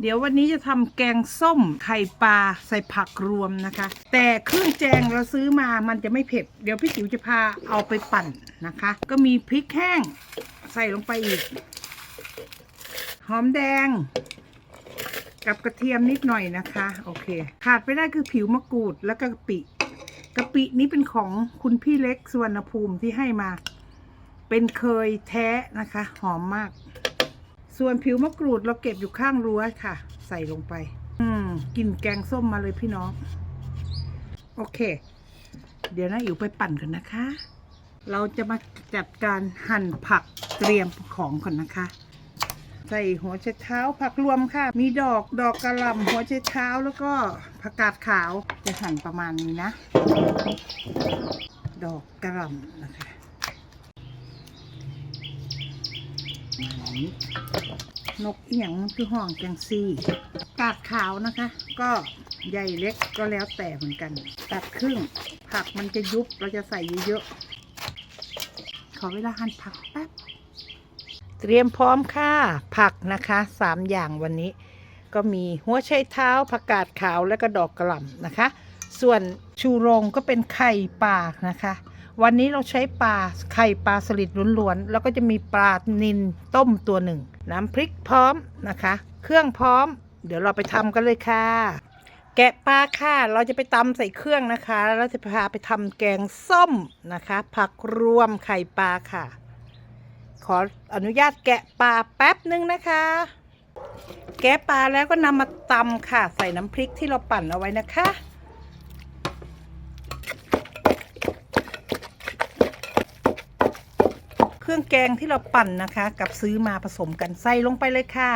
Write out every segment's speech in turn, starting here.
เดี๋ยววันนี้จะทำแกงส้มไข่ปลาใส่ผักรวมนะคะ แต่เครื่องแจงเราซื้อมามันจะไม่เผ็ด เดี๋ยวพี่จิ๋วจะพาเอาไปปั่นนะคะ ก็มีพริกแห้งใส่ลงไปอีก หอมแดง กับกระเทียมนิดหน่อยนะคะ โอเค ขาดไปได้คือผิวมะกรูดแล้วก็กะปิกะปินี้เป็นของคุณพี่เล็กสุวรรณภูมิที่ให้มา เป็นเคยแท้นะคะ หอมมาก ส่วนผิวมะกรูดเราเก็บอยู่ข้างรั้วค่ะ ใส่ลงไป อืมกลินแกงส้มมาเลยพี่น้อง โอเค เดี๋ยวนะอิ๋วไปปั่นกันนะคะ เราจะมาจัดการหั่นผักเตรียมของก่อนนะคะ ใส่หัวไชเท้าผักรวมค่ะ มีดอกดอกกระหล่ำหัวไชเท้าแล้วก็ผักกาดขาวจะหั่นประมาณนี้นะ ดอกกระหล่ำนะคะประมาณ นกเอียงมันคือห้องแกงซี่ กาดขาวนะคะ ก็ใหญ่เล็กก็แล้วแต่เหมือนกัน ตัดครึ่ง ผักมันจะยุบเราจะใส่เยอะๆ ขอเวลาหั่นผักแป๊บ เตรียมพร้อมค่ะ ผักนะคะสามอย่างวันนี้ ก็มีหัวไชเท้าผักกาดขาวและก็ดอกกระหล่ำนะคะ ส่วนชูโรงก็เป็นไข่ปลานะคะ วันนี้เราใช้ปลาไข่ปลาสลิดล้วนๆ แล้วก็จะมีปลานิลต้มตัวหนึ่ง น้ำพริกพร้อมนะคะ เครื่องพร้อม เดี๋ยวเราไปทำกันเลยค่ะ แกะปลาค่ะ เราจะไปตำใส่เครื่องนะคะ แล้วจะพาไปทำแกงส้มนะคะ ผักรวมไข่ปลาค่ะ ขออนุญาตแกะปลาแป๊บนึงนะคะ แกะปลาแล้วก็นำมาตำค่ะ ใส่น้ำพริกที่เราปั่นเอาไว้นะคะ เครื่องแกงที่เราปั่นนะคะ กับซื้อมาผสมกันใส่ลงไปเลยค่ะ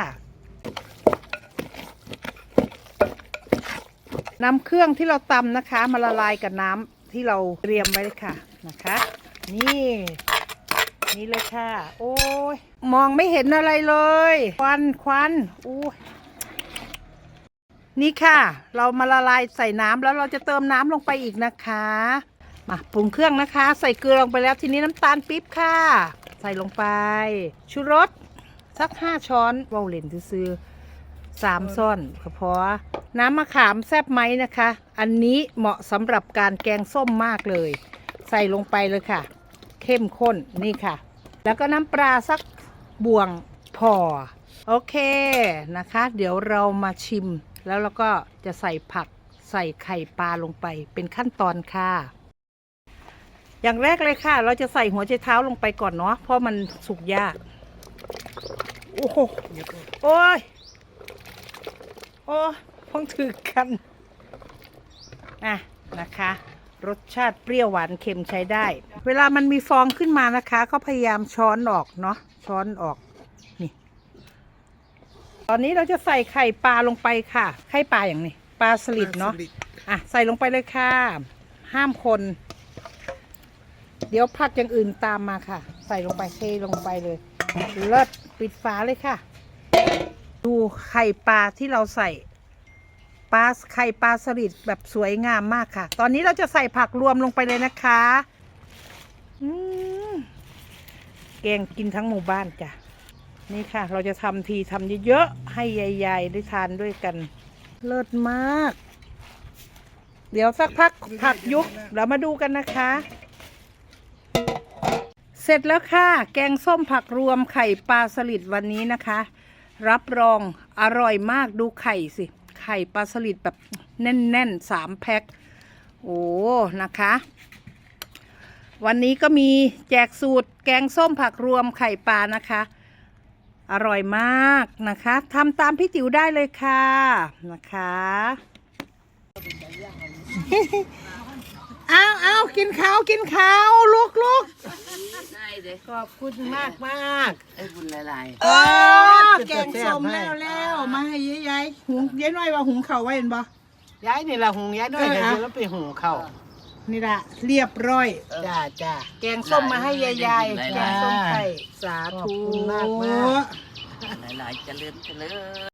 นำเครื่องที่เราตำนะคะ มาละลายกับน้ำที่เราเตรียมไว้เลยค่ะนะคะ นี่นี่เลยค่ะ โอ้ยมองไม่เห็นอะไรเลย ควันควันอู้ยนี่ค่ะ เรามาละลายใส่น้ำแล้วเราจะเติมน้ำลงไปอีกนะคะ มาปรุงเครื่องนะคะ ใส่เกลือลงไปแล้วทีนี้น้ำตาลปี๊บค่ะ ใส่ลงไป ชูรสสักห้าช้อนเว้าเล่นซื้อๆสามซ่อนก็พอน้ำมะขามแซ่บไหมนะคะ อันนี้เหมาะสำหรับการแกงส้มมากเลย ใส่ลงไปเลยค่ะ เข้มข้นนี่ค่ะ แล้วก็น้ำปลาสักบ่วงพอ โอเคนะคะ เดี๋ยวเรามาชิม แล้วเราก็จะใส่ผักใส่ไข่ปลาลงไปเป็นขั้นตอนค่ะ อย่างแรกเลยค่ะ เราจะใส่หัวไชเท้าลงไปก่อนเนาะเพราะมันสุกยาก โอ้โหโอ้ยโอ้ยพ้องถือกันอะนะคะ รสชาติเปรี้ยวหวานเค็มใช้ได้ เวลามันมีฟองขึ้นมานะคะ ก็พยายามช้อนออกเนาะช้อนออกนี่ ตอนนี้เราจะใส่ไข่ปลาลงไปค่ะ ไข่ปลาอย่างนี้ปลาสลิดเนาะอะใส่ลงไปเลยค่ะ ห้ามคน เดี๋ยวผักอย่างอื่นตามมาค่ะ ใส่ลงไปเทลงไปเลยเลิศปิดฝาเลยค่ะ ดูไข่ปลาที่เราใส่ปลาไข่ปลาสลิดแบบสวยงามมากค่ะ ตอนนี้เราจะใส่ผักรวมลงไปเลยนะคะอืมแกงกินทั้งหมู่บ้านจ้ะนี่ค่ะ เราจะทำทีทำเยอะๆให้ยายๆได้ทานด้วยกัน เลิศมาก เดี๋ยวสักพักผักยุบเรามาดูกันนะคะ เสร็จแล้วค่ะ แกงส้มผักรวมไข่ปลาสลิดวันนี้นะคะ รับรองอร่อยมากดูไข่สิ ไข่ปลาสลิดแบบแน่นๆสามแพ็คโอ้นะคะ วันนี้ก็มีแจกสูตรแกงส้มผักรวมไข่ปลานะคะ อร่อยมากนะคะทำตามพี่จิ๋วได้เลยค่ะนะคะเอาเอากินข้าวกินข้าวลูกลูก ขอบคุณมากมากไอ้บุญหลายเออแกงส้มแล้วแล้วมาให้ยายๆหุงยายน้อยว่าหุงข้าวไว้เห็นบ่ย้ายนี่ละหุงย้ายด้วยเออเดี๋ยวเอาแล้วไปหุงข้าวนี่ละเรียบร้อยจ้าจ้าแกงส้มมาให้ยายยายๆแกงส้มไข่สาขอบธุคุณมากมากๆหลายๆเจริญเจริญ